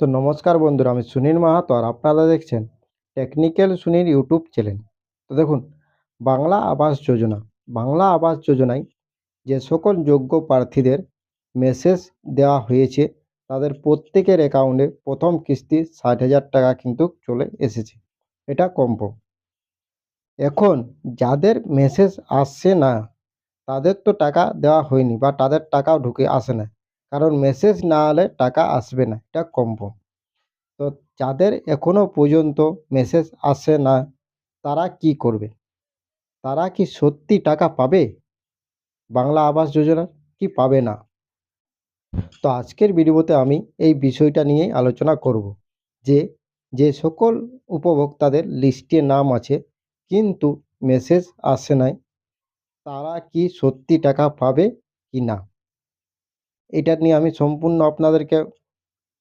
তো নমস্কার বন্ধুরা, আমি সুনীল মাহাতো আর আপনারা দেখছেন টেকনিক্যাল সুনীল ইউটিউব চ্যানেল। তো দেখুন, বাংলা আবাস যোজনা, বাংলা আবাস যোজনায় যে সকল যোগ্য প্রার্থীদের মেসেজ দেওয়া হয়েছে, তাদের প্রত্যেকের অ্যাকাউন্টে প্রথম কিস্তি ষাট হাজার টাকা কিন্তু চলে এসেছে। এটা কনফার্ম এখন যাদের মেসেজ আসছে না, তাদের তো টাকা দেওয়া হয়নি বা তাদের টাকাও ঢুকে আসে না। কারণ মেসেজ না হলে টাকা আসবে না, এটা কনফার্ম তো যাদের এখনও পর্যন্ত মেসেজ আসে না, তারা কি করবে? তারা কি সত্যি টাকা পাবে? বাংলা আবাস যোজনা কি পাবে না? তো আজকের ভিডিওতে আমি এই বিষয়টা নিয়েই আলোচনা করব যে যে সকল উপভোক্তাদের লিস্টে নাম আছে, কিন্তু মেসেজ আসে নাই, তারা কি সত্যি টাকা পাবে কি না? এটা নিয়ে আমি সম্পূর্ণ আপনাদেরকে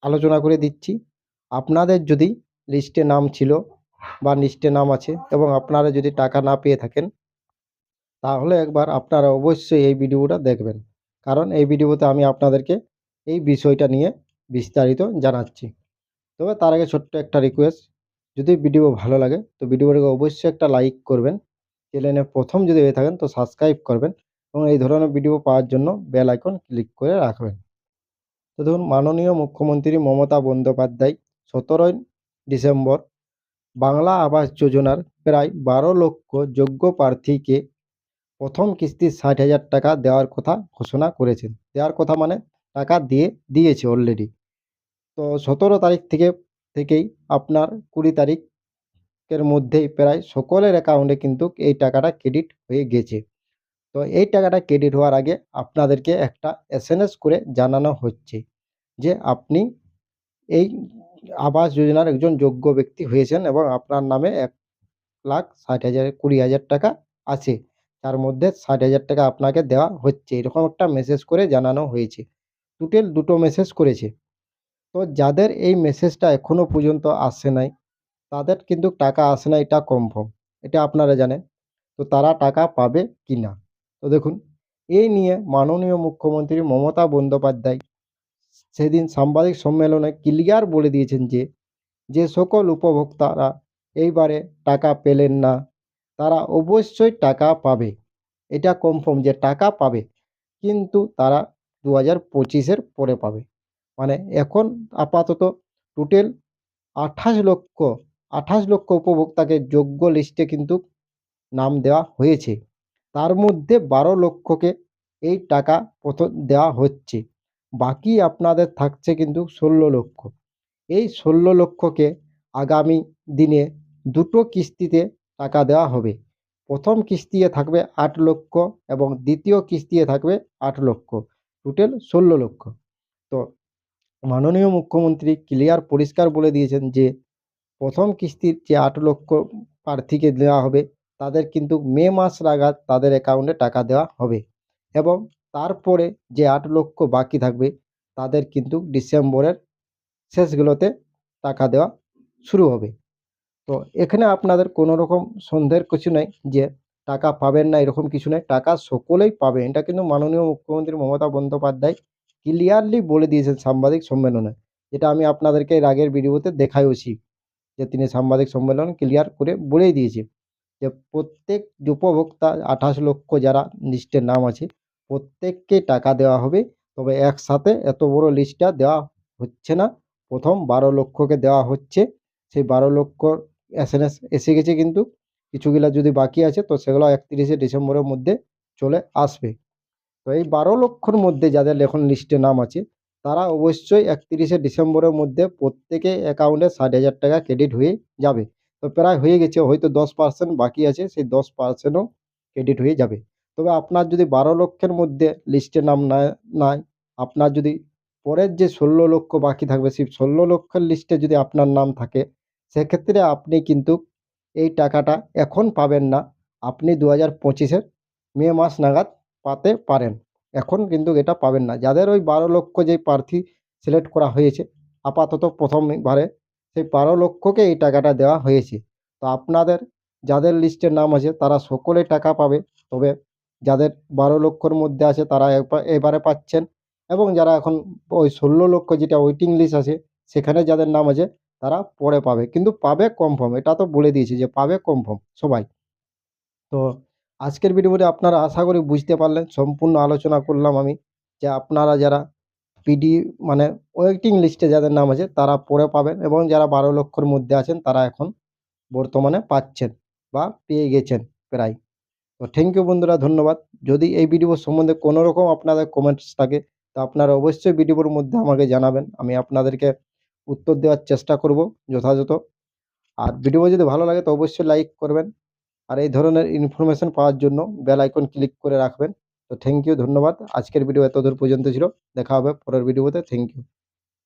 আলোচনা করে দিচ্ছি। আপনাদের যদি লিস্টে নাম ছিল বা লিস্টে নাম আছে এবং আপনারা যদি টাকা না পেয়ে থাকেন, তাহলে একবার আপনারা অবশ্যই এই ভিডিওটা দেখবেন। কারণ এই ভিডিওতে আমি আপনাদেরকে এই বিষয়টা নিয়ে বিস্তারিত জানাচ্ছি। তবে তার আগে ছোট্ট একটা রিকোয়েস্ট যদি ভিডিও ভালো লাগে, তো ভিডিওটাকে অবশ্যই একটা লাইক করবেন। চ্যানেলে প্রথম যদি হয়ে থাকেন, তো সাবস্ক্রাইব করবেন। এবং এই ধরনের ভিডিও পাওয়ার জন্য বেল আইকন ক্লিক করে রাখবেন। তো দেখুন, মাননীয় মুখ্যমন্ত্রী মমতা বন্দ্যোপাধ্যায় সতেরোই ডিসেম্বর বাংলা আবাস যোজনার প্রায় বারো লক্ষ যোগ্য প্রার্থীকে প্রথম কিস্তির ষাট হাজার টাকা দেওয়ার কথা ঘোষণা করেছেন। দেওয়ার কথা মানে টাকা দিয়ে, দিয়েছে অলরেডি তো সতেরো তারিখ থেকে, থেকেই আপনার কুড়ি তারিখের মধ্যেই প্রায় সকলের অ্যাকাউন্টে কিন্তু এই টাকাটা ক্রেডিট হয়ে গেছে। তো এই টাকাটা ক্রেডিট হওয়ার আগে আপনাদেরকে একটা এস করে জানানো হচ্ছে যে আপনি এই আবাস যোজনার একজন যোগ্য ব্যক্তি হয়েছেন এবং আপনার নামে এক লাখ ষাট হাজার, কুড়ি হাজার টাকা আছে। তার মধ্যে ষাট হাজার টাকা আপনাকে দেওয়া হচ্ছে। এরকম একটা মেসেজ করে জানানো হয়েছে। টোটাল দুটো মেসেজ করেছে। তো যাদের এই মেসেজটা এখনও পর্যন্ত আসে নাই, তাদের কিন্তু টাকা আসে না এটা কনফার্ম এটা আপনারা জানেন। তো তারা টাকা পাবে কি না তো দেখুন, এই নিয়ে মাননীয় মুখ্যমন্ত্রী মমতা বন্দ্যোপাধ্যায় সেদিন সাংবাদিক সম্মেলনে ক্লিয়ার বলে দিয়েছেন যে যে সকল উপভোক্তারা এইবারে টাকা পেলেন না, তারা অবশ্যই টাকা পাবে। এটা কনফার্ম যে টাকা পাবে, কিন্তু তারা দু হাজার পঁচিশের পরে পাবে। মানে এখন আপাতত টোটাল আঠাশ লক্ষ আঠাশ লক্ষ উপভোক্তাকে যোগ্য লিস্টে কিন্তু নাম দেওয়া হয়েছে। তার মধ্যে বারো লক্ষকে এই টাকা প্রথম দেওয়া হচ্ছে। বাকি আপনাদের থাকছে কিন্তু ষোলো লক্ষ। এই ষোলো লক্ষকে আগামী দিনে দুটো কিস্তিতে টাকা দেওয়া হবে। প্রথম কিস্তিতে থাকবে আট লক্ষ এবং দ্বিতীয় কিস্তিতে থাকবে আট লক্ষ। টোটাল ষোলো লক্ষ। তো মাননীয় মুখ্যমন্ত্রী ক্লিয়ার পরিষ্কার বলে দিয়েছেন যে, প্রথম কিস্তির যে আট লক্ষ প্রার্থীকে দেওয়া হবে তাদের কিন্তু মে মাস নাগাদ তাদের অ্যাকাউন্টে টাকা দেওয়া হবে। এবং তারপরে যে আট লক্ষ বাকি থাকবে, তাদের কিন্তু ডিসেম্বরের শেষগুলোতে টাকা দেওয়া শুরু হবে। তো এখানে আপনাদের কোনো রকম সন্দেহের কিছু নেই যে টাকা পাবেন না, এরকম কিছু নেই। টাকা সকলেই পাবে। এটা কিন্তু মাননীয় মুখ্যমন্ত্রী মমতা বন্দ্যোপাধ্যায় ক্লিয়ারলি বলে দিয়েছেন সাংবাদিক সম্মেলনে। যেটা আমি আপনাদেরকে এর আগের ভিডিওতে দেখাইওছি, যে তিনি সাংবাদিক সম্মেলন ক্লিয়ার করে বলেই দিয়েছে। যে প্রত্যেক উপভোক্তা, আঠাশ লক্ষ যারা লিস্টের নাম আছে, প্রত্যেককে টাকা দেওয়া হবে। তবে একসাথে এত বড় লিস্টটা দেওয়া হচ্ছে না। প্রথম বারো লক্ষকে দেওয়া হচ্ছে। সেই বারো লক্ষ এস এন এস এসে গেছে কিন্তু। কিছুগুলা যদি বাকি আছে, তো সেগুলো একত্রিশে ডিসেম্বরের মধ্যে চলে আসবে। তো এই বারো লক্ষর মধ্যে যাদের এখন লিস্টে নাম আছে, তারা অবশ্যই একত্রিশে ডিসেম্বরের মধ্যে প্রত্যেকে অ্যাকাউন্টে ষাট হাজার টাকা ক্রেডিট হয়ে যাবে। তো প্রায় হয়ে গেছে, হয়তো দশ পার্সেন্ট বাকি আছে, সেই দশ পার্সেন্টও ক্রেডিট হয়ে যাবে। তবে আপনার যদি বারো লক্ষের মধ্যে লিস্টে নাম না, নাই, আপনার যদি পরের যে ষোলো লক্ষ বাকি থাকবে, সেই ষোলো লক্ষের লিস্টে যদি আপনার নাম থাকে, সেক্ষেত্রে আপনি কিন্তু এই টাকাটা এখন পাবেন না। আপনি দু হাজার পঁচিশের মে মাস নাগাদ পাতে পারেন। এখন কিন্তু এটা পাবেন না। যাদের ওই বারো লক্ষ যে প্রার্থী সিলেক্ট করা হয়েছে, আপাতত প্রথমবারে সেই বারো লক্ষকে এই টাকাটা দেওয়া হয়েছে। তো আপনাদের যাদের লিস্টের নাম আছে, তারা সকলে টাকা পাবে। তবে যাদের বারো লক্ষর মধ্যে আছে, তারা এবারে পাচ্ছেন। এবং যারা এখন ওই ষোলো লক্ষ যেটা ওয়েটিং লিস্ট আছে, সেখানে যাদের নাম আছে, তারা পরে পাবে। কিন্তু পাবে কনফার্ম এটা তো বলে দিয়েছে যে পাবে কনফার্ম সবাই। তো আজকের ভিডিওতে আপনারা আশা করি বুঝতে পারলেন, সম্পূর্ণ আলোচনা করলাম আমি যে আপনারা যারা পিডি মানে ওয়েটিং লিস্টে যাদের নাম আছে, তারা পরে পাবেন এবং যারা বারো লক্ষর মধ্যে আছেন, তারা এখন বর্তমানে পাচ্ছেন বা পেয়ে গেছেন প্রায়। তো থ্যাংক ইউ বন্ধুরা, ধন্যবাদ। যদি এই ভিডিও সম্বন্ধে কোনো রকম আপনাদের কমেন্টস থাকে, তো আপনারা অবশ্যই ভিডিওর মধ্যে আমাকে জানাবেন। আমি আপনাদেরকে উত্তর দেওয়ার চেষ্টা করব যথাযথ। আর ভিডিও যদি ভালো লাগে, তো অবশ্যই লাইক করবেন। আর এই ধরনের ইনফরমেশন পাওয়ার জন্য বেল আইকন ক্লিক করে রাখবেন। তো থ্যাংক ইউ ধন্যবাদ। আজকের ভিডিও এত দূর পর্যন্ত ছিল। দেখা হবে পরের ভিডিওতে থ্যাংক ইউ